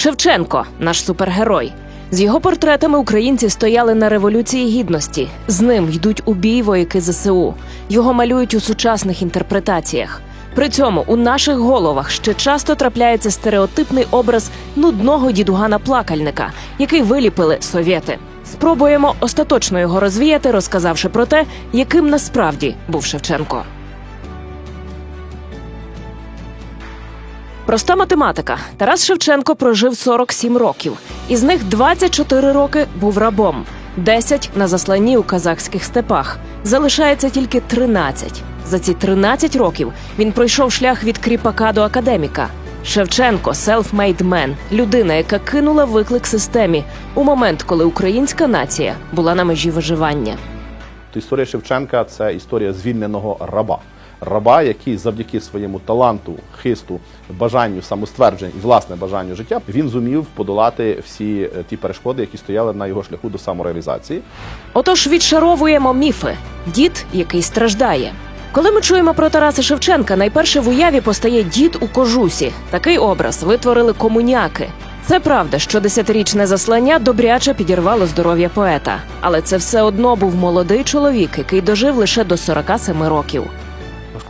Шевченко наш супергерой. З його портретами українці стояли на революції гідності. З ним йдуть у бій вояки ЗСУ. Його малюють у сучасних інтерпретаціях. При цьому у наших головах ще часто трапляється стереотипний образ нудного дідугана плакальника, який виліпили совєти. Спробуємо остаточно його розвіяти, розказавши про те, яким насправді був Шевченко. Проста математика. Тарас Шевченко прожив 47 років. Із них 24 роки був рабом, 10 на засланні у казахських степах. Залишається тільки 13. За ці 13 років він пройшов шлях від кріпака до академіка. Шевченко self-made man – людина, яка кинула виклик системі у момент, коли українська нація була на межі виживання. Історія Шевченка це історія звільненого раба. Раба, який завдяки своєму таланту, хисту, бажанню самоствердження і власне бажанню життя, він зумів подолати всі е, ті перешкоди, які стояли на його шляху до самореалізації. Отож, відшаровуємо міфи. Дід, який страждає. Коли ми чуємо про Тараса Шевченка, найперше в уяві постає дід у кожусі. Такий образ витворили комуняки. Це правда, що десятирічне заслання добряче підірвало здоров'я поета, але це все одно був молодий чоловік, який дожив лише до 47 років.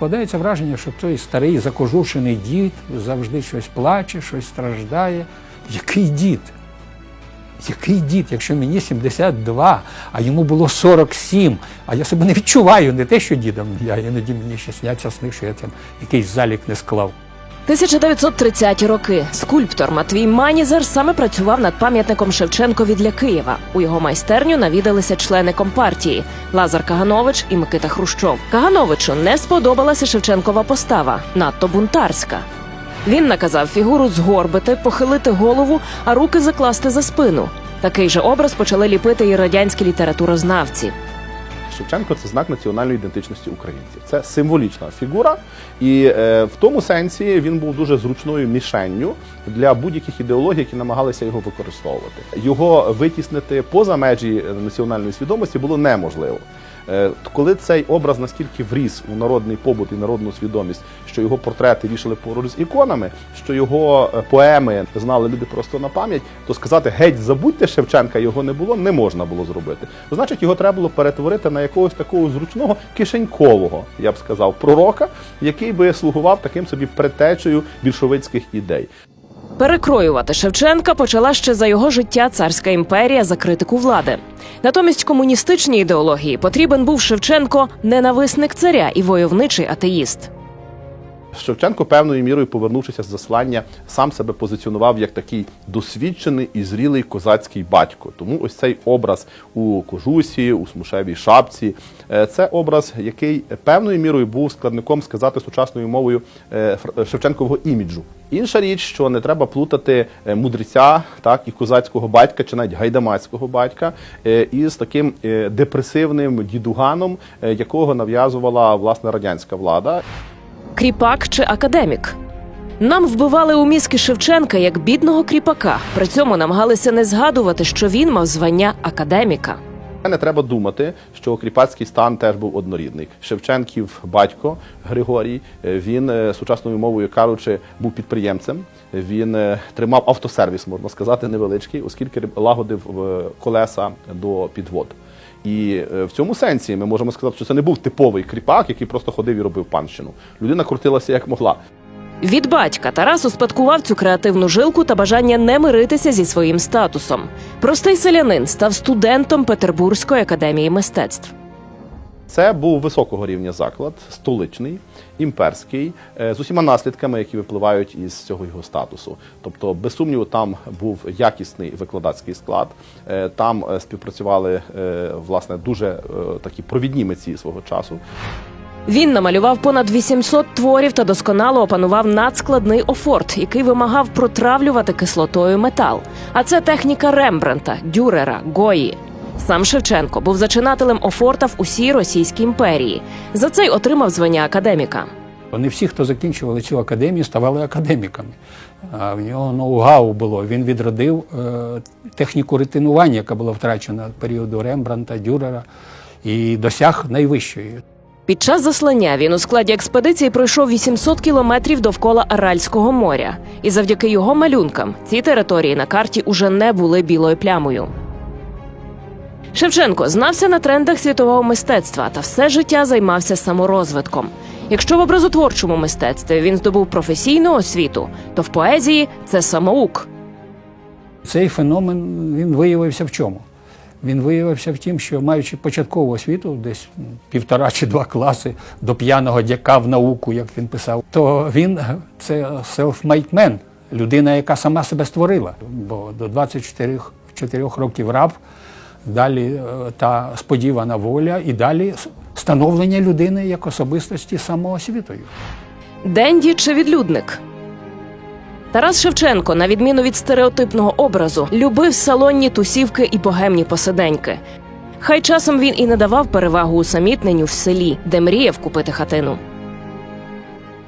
Складається враження, що той старий закожушений дід завжди щось плаче, щось страждає. Який дід? Який дід, якщо мені 72, а йому було 47, а я себе не відчуваю, не те, що дідом. Я іноді мені ще сняться сни, що я там якийсь залік не склав. 1930-ті роки скульптор Матвій Манізер саме працював над пам'ятником Шевченкові для Києва. У його майстерню навідалися члени компартії Лазар Каганович і Микита Хрущов. Кагановичу не сподобалася Шевченкова постава, надто бунтарська. Він наказав фігуру згорбити, похилити голову, а руки закласти за спину. Такий же образ почали ліпити і радянські літературознавці. Шевченко це знак національної ідентичності українців. Це символічна фігура, і е, в тому сенсі він був дуже зручною мішенню для будь-яких ідеологій, які намагалися його використовувати. Його витіснити поза межі національної свідомості було неможливо. Е, Коли цей образ настільки вріс у народний побут і народну свідомість, що його портрети вішали поруч з іконами, що його е, поеми знали люди просто на пам'ять, то сказати геть забудьте Шевченка, його не було, не можна було зробити. Значить, його треба було перетворити на якогось такого зручного кишенькового, я б сказав, пророка, який би слугував таким собі предтечею більшовицьких ідей. Перекроювати Шевченка почала ще за його життя царська імперія за критику влади. Натомість комуністичній ідеології потрібен був Шевченко ненависник царя і войовничий атеїст. Шевченко певною мірою, повернувшися з заслання, сам себе позиціонував як такий досвідчений і зрілий козацький батько. Тому ось цей образ у кожусі, у смушевій шапці, е, це образ, який певною мірою був складником сказати сучасною мовою е, Шевченкового іміджу. Інша річ, що не треба плутати е, мудреця, так і козацького батька, чи навіть гайдамацького батька, е, із таким е, депресивним дідуганом, е, якого нав'язувала власне радянська влада. Кріпак чи академік. Нам вбивали у мізки Шевченка як бідного кріпака. При цьому намагалися не згадувати, що він мав звання академіка. Не треба думати, що кріпацький стан теж був однорідний. Шевченків батько Григорій, е, він е, сучасною мовою кажучи, був підприємцем. Він е, тримав автосервіс, можна сказати, невеличкий, оскільки лагодив колеса до підвод. І е, в цьому сенсі ми можемо сказати, що це не був типовий кріпак, який просто ходив і робив панщину. Людина крутилася як могла. Від батька Тарас успадкував цю креативну жилку та бажання не миритися зі своїм статусом. Простий селянин став студентом Петербурзької академії мистецтв. Це був високого рівня заклад, столичний, імперський, е, з усіма наслідками, які випливають із цього його статусу. Тобто, без сумніву, там був якісний викладацький склад. е, Там е, співпрацювали власне дуже такі провідні митці свого часу. Він намалював понад 800 творів та досконало опанував надскладний офорт, який вимагав протравлювати кислотою метал. А це техніка Рембранта, Дюрера, Гої. Сам Шевченко був зачинателем офорта в усій Російській імперії. За це й отримав звання академіка. Не всі, хто закінчували цю академію, ставали академіками. А в нього ноу-гау було. Він відродив е, техніку ретинування, яка була втрачена періоду Рембранта, Дюрера, і досяг найвищої. Під час заслання він у складі експедиції пройшов 800 кілометрів довкола Аральського моря, і завдяки його малюнкам ці території на карті уже не були білою плямою. Шевченко знався на трендах світового мистецтва та все життя займався саморозвитком. Якщо в образотворчому мистецтві він здобув професійну освіту, то в поезії це самоук. Цей феномен він виявився в чому? Він виявився в тім, що маючи початкову освіту, десь півтора чи два класи до п'яного дяка в науку, як він писав, то він е, це self-made man, людина, яка сама себе створила. Бо до 24 років раб, далі е, та сподівана воля, і далі становлення людини як особистості самоосвітою. Денді чи відлюдник. Тарас Шевченко, на відміну від стереотипного образу, любив салонні тусівки і богемні посиденьки. Хай часом він і не давав перевагу усамітненню в селі, де мріяв купити хатину.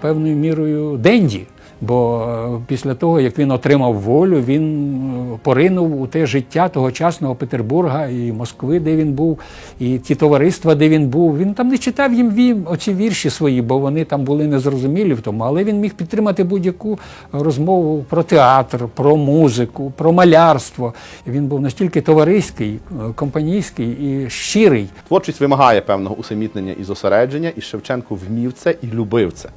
Певною мірою денді. Бо е, після того, як він отримав волю, він е, поринув у те життя тогочасного Петербурга і Москви, де він був, і ті товариства, де він був. Він там не читав їм оці вірші свої, бо вони там були незрозумілі в тому. Але він міг підтримати будь-яку розмову про театр, про музику, про малярство. Він був настільки товариський, е, компанійський і щирий. Творчість вимагає певного усамітнення і зосередження, і Шевченко вмів це і любив це.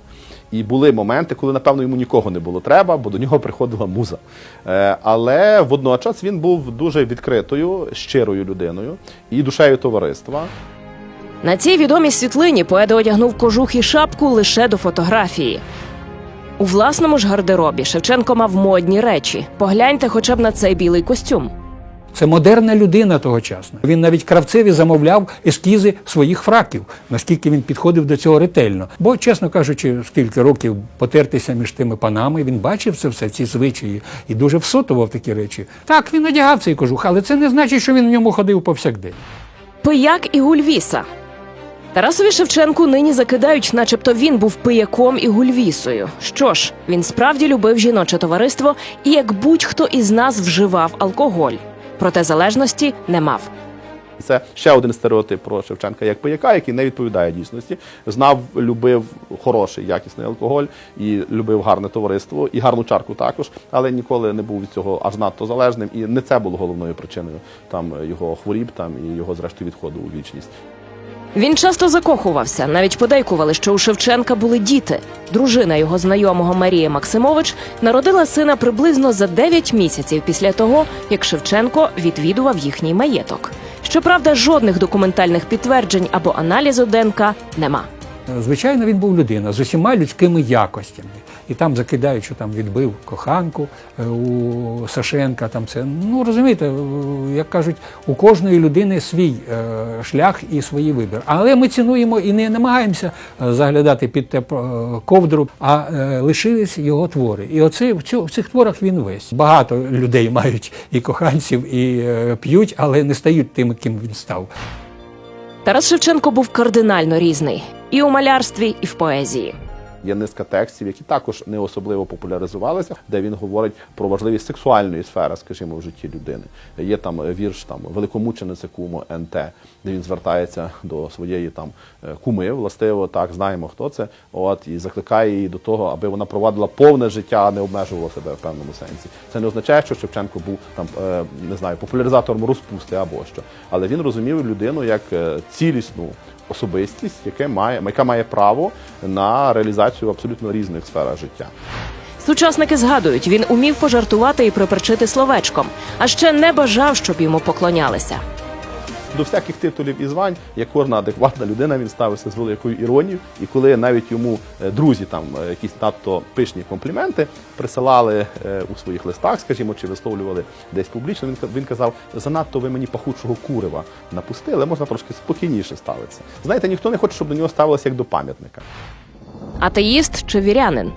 І були моменти, коли, напевно, йому нікого не було треба, бо до нього приходила муза. Е, Але водночас він був дуже відкритою, щирою людиною і душею товариства. На цій відомій світлині поет одягнув кожух і шапку лише до фотографії. У власному ж гардеробі Шевченко мав модні речі. Погляньте хоча б на цей білий костюм. Це модерна людина тогочасна. Він навіть кравцеві замовляв ескізи своїх фраків, наскільки він підходив до цього ретельно. Бо, чесно кажучи, скільки років потертися між тими панами, він бачив це все, ці звичаї, і дуже всотував такі речі. Так, він одягав цей кожух, але це не значить, що він в ньому ходив повсякдень. Пияк і гульвіса. Тарасові Шевченку нині закидають, начебто він був пияком і гульвісою. Що ж, він справді любив жіноче товариство і як будь-хто із нас вживав алкоголь. Проте залежності не мав. Це ще один стереотип про Шевченка як пияка, який не відповідає дійсності. Знав, любив хороший, якісний алкоголь і любив гарне товариство і гарну чарку також, але ніколи не був від цього аж надто залежним. І не це було головною причиною там його хворіб там і його зрештою відходу у вічність. Він часто закохувався, навіть подейкували, що у Шевченка були діти. Дружина його знайомого Марія Максимович народила сина приблизно за 9 місяців після того, як Шевченко відвідував їхній маєток. Щоправда, жодних документальних підтверджень або аналізу ДНК нема. Звичайно, він був людина з усіма людськими якостями. І там закидають, що там відбив коханку е, у Сашенка. Там це ну розумієте, е, як кажуть, у кожної людини свій е, шлях і свій вибір. Але ми цінуємо і не намагаємося заглядати під те ковдру, а лишились його твори. І оце в, цьо- в цих творах він весь. Багато людей мають і коханців, і п'ють, але не стають тим, ким він став. Тарас Шевченко був кардинально різний і у малярстві, і в поезії. Є низка текстів, які також не особливо популяризувалися, де він говорить про важливість сексуальної сфери, скажімо, в житті людини. Є там вірш там великомучениця кумо НТ, де він звертається до своєї там е, куми, властиво, так знаємо хто це. От і закликає її до того, аби вона провадила повне життя, а не обмежувала себе в певному сенсі. Це не означає, що Шевченко був там е, не знаю, популяризатором розпусти або що, але він розумів людину як е, цілісну особистість, яке має, яка має право на реалізацію в абсолютно різних сферах життя. Сучасники згадують, він умів пожартувати і приперчити словечком, а ще не бажав, щоб йому поклонялися. До всяких титулів і звань, як кожна адекватна людина, він ставився з великою іронією. І коли навіть йому е, друзі там е, якісь надто пишні компліменти присилали е, у своїх листах, скажімо, чи висловлювали десь публічно, він, казав: занадто ви мені пахучого курева напустили, можна трошки спокійніше ставитися. Знаєте, ніхто не хоче, щоб до нього ставилося як до пам'ятника. Атеїст чи вірянин.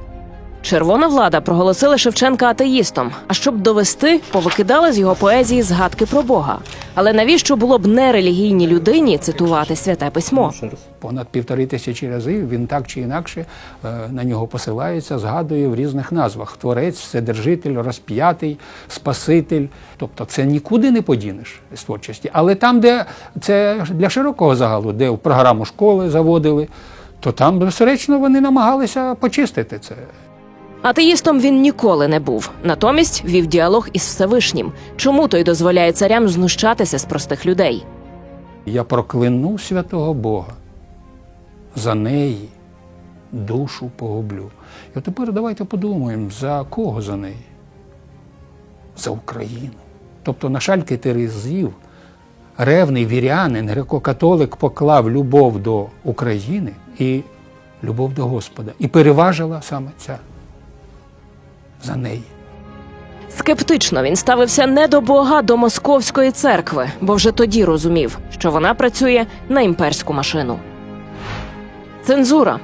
Червона влада проголосила Шевченка атеїстом. А щоб довести, повикидала з його поезії згадки про Бога. Але навіщо було б нерелігійній людині цитувати святе письмо? Понад півтори тисячі разів він так чи інакше е, на нього посилається, згадує в різних назвах: Творець, Вседержитель, Розп'ятий, Спаситель. Тобто це нікуди не подінеш з творчості. Але там, де це для широкого загалу, де в програму школи заводили, то там, безперечно, вони намагалися почистити це. Атеїстом він ніколи не був. Натомість вів діалог із Всевишнім. Чому той дозволяє царям знущатися з простих людей? Я прокляну святого Бога. За неї душу погублю. І от тепер давайте подумаємо, за кого за неї? За Україну. Тобто на шальки Терезів ревний вірянин, греко-католик поклав любов до України і любов до Господа. І переважила саме ця за неї. Скептично він ставився не до Бога, а до московської церкви, бо вже тоді розумів, що вона працює на імперську машину. Цензура.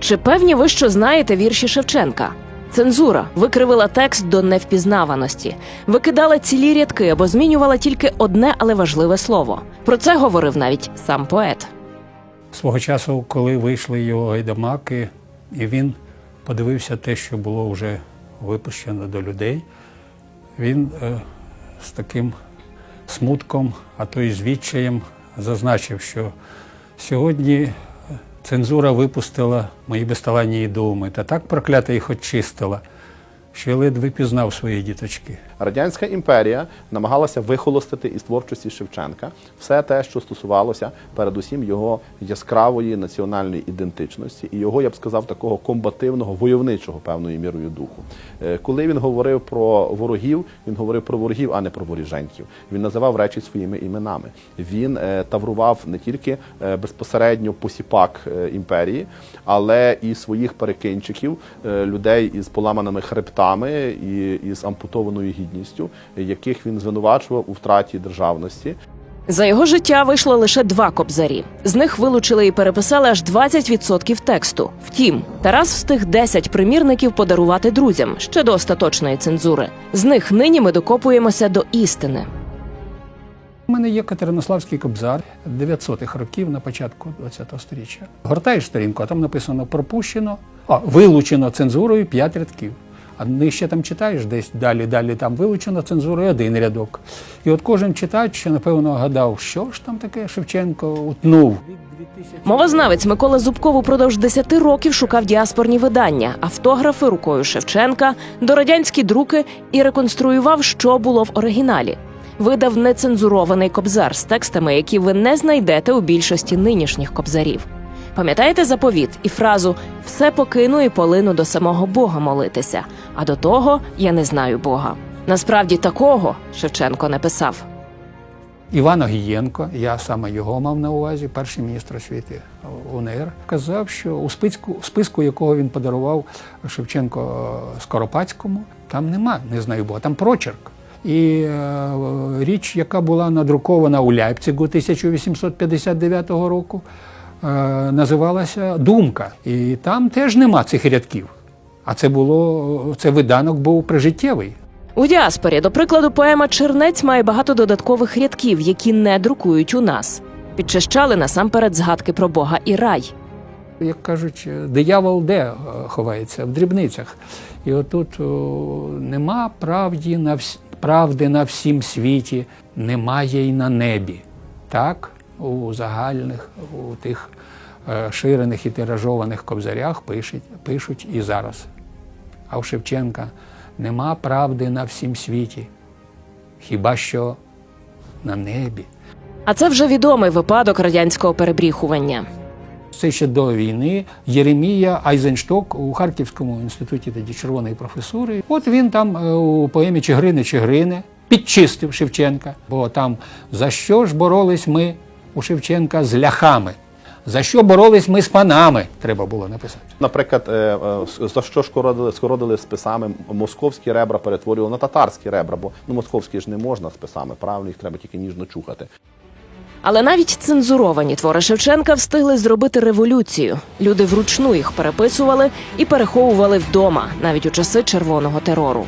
Чи певні ви, що знаєте вірші Шевченка? Цензура викривила текст до невпізнаваності, викидала цілі рядки або змінювала тільки одне, але важливе слово. Про це говорив навіть сам поет. Свого часу, коли вийшли його гайдамаки, і він подивився те, що було вже випущено до людей, він е, з таким смутком, а то й звідчаєм зазначив, що сьогодні е, цензура випустила мої безталанні думи та так проклята їх очистила, що я ледве пізнав свої діточки. Радянська імперія намагалася вихолостити із творчості Шевченка все те, що стосувалося передусім його яскравої національної ідентичності і його, я б сказав, такого комбативного войовничого певною мірою духу. Е, Коли він говорив про ворогів, він говорив про ворогів, а не про воріженьків. Він називав речі своїми іменами. Він е, таврував не тільки е, безпосередньо посіпак імперії, але і своїх перекинчиків, людей із поламаними хребтами і із ампутованою гідністю, яких він звинувачував у втраті державності. За його життя вийшло лише два кобзарі. З них вилучили і переписали аж 20% тексту. Втім, Тарас встиг 10 примірників подарувати друзям ще до остаточної цензури. З них нині ми докопуємося до істини. У мене є Катеринославський кобзар 900-х років на початку ХХ століття. Гортаєш сторінку, а там написано пропущено, а вилучено цензурою 5 рядків. А нижче там читаєш десь далі, далі там вилучено цензурою один рядок. І от кожен читач, напевно, гадав, що ж там таке Шевченко утнув. Мовознавець Микола Зубков упродовж 10 років шукав діаспорні видання, автографи рукою Шевченка, дорадянські друки і реконструював, що було в оригіналі. Видав нецензурований кобзар з текстами, які ви не знайдете у більшості нинішніх кобзарів. Пам'ятаєте заповіт і фразу Все покину і полину до самого Бога молитися, а до того я не знаю Бога. Насправді такого Шевченко не писав. Іван Огієнко, я саме його мав на увазі, перший міністр освіти УНР, казав, що у списку, списку якого він подарував Шевченко е, Скоропадському, там нема, не знаю Бога, там прочерк. І е, річ, яка була надрукована у Ляйпцигу 1859 року, називалася Думка. І там теж нема цих рядків. А це було це виданок був прижиттєвий. У діаспорі, до прикладу, поема Чернець має багато додаткових рядків, які не друкують у нас. Підчищали насамперед згадки про Бога і рай. Як кажуть, диявол де е, ховається в дрібницях. І отут о, нема правді на вс... правди на всім світі, немає й на небі. Так, у загальних, у тих е, ширених і тиражованих кобзарях пишуть, пишуть і зараз. А у Шевченка нема правди на всім світі, хіба що на небі. А це вже відомий випадок радянського перебріхування. Це ще до війни Єремія Айзеншток у Харківському інституті тоді червоної професури. От він там е, у поемі Чигрини Чигрини підчистив Шевченка. Бо там за що ж боролись ми у Шевченка з ляхами? За що боролись ми з панами? Треба було написати. Наприклад, е, е, за що скородили, скородили списами московські ребра, перетворювали на татарські ребра, бо ну московські ж не можна списами, правильно їх треба тільки ніжно чухати. Але навіть цензуровані твори Шевченка встигли зробити революцію. Люди вручну їх переписували і переховували вдома, навіть у часи червоного терору.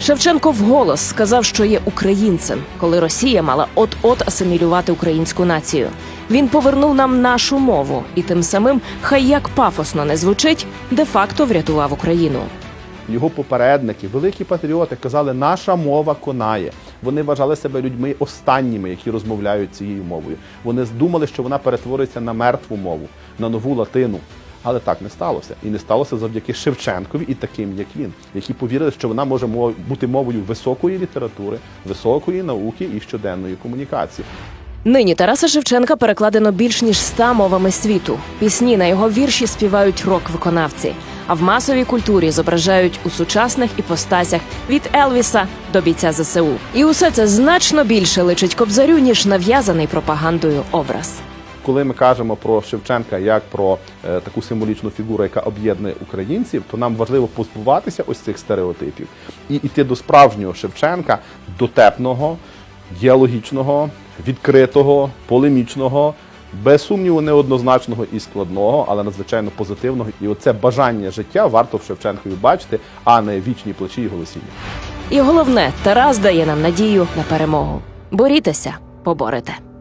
Шевченко вголос сказав, що є українцем, коли Росія мала от-от асимілювати українську націю. Він повернув нам нашу мову і тим самим, хай як пафосно не звучить, де-факто врятував Україну. Його попередники, великі патріоти, казали, наша мова конає. Вони вважали себе людьми останніми, які розмовляють цією мовою. Вони думали, що вона перетвориться на мертву мову, на нову латину. Але так не сталося. І не сталося завдяки Шевченкові і таким, як він, які повірили, що вона може бути мовою високої літератури, високої науки і щоденної комунікації. Нині Тараса Шевченка перекладено більш ніж ста мовами світу. Пісні на його вірші співають рок-виконавці, а в масовій культурі зображають у сучасних іпостасях від Елвіса до бійця ЗСУ. І усе це значно більше личить кобзарю ніж нав'язаний пропагандою образ. Коли ми кажемо про Шевченка як про е, таку символічну фігуру, яка об'єднує українців, то нам важливо позбуватися ось цих стереотипів і йти до справжнього Шевченка, дотепного, діалогічного, відкритого, полемічного, без сумніву, неоднозначного і складного, але надзвичайно позитивного. І оце бажання життя варто в Шевченкові бачити, а не вічні плачі і голосіння. І головне, Тарас дає нам надію на перемогу. Борітеся, поборете.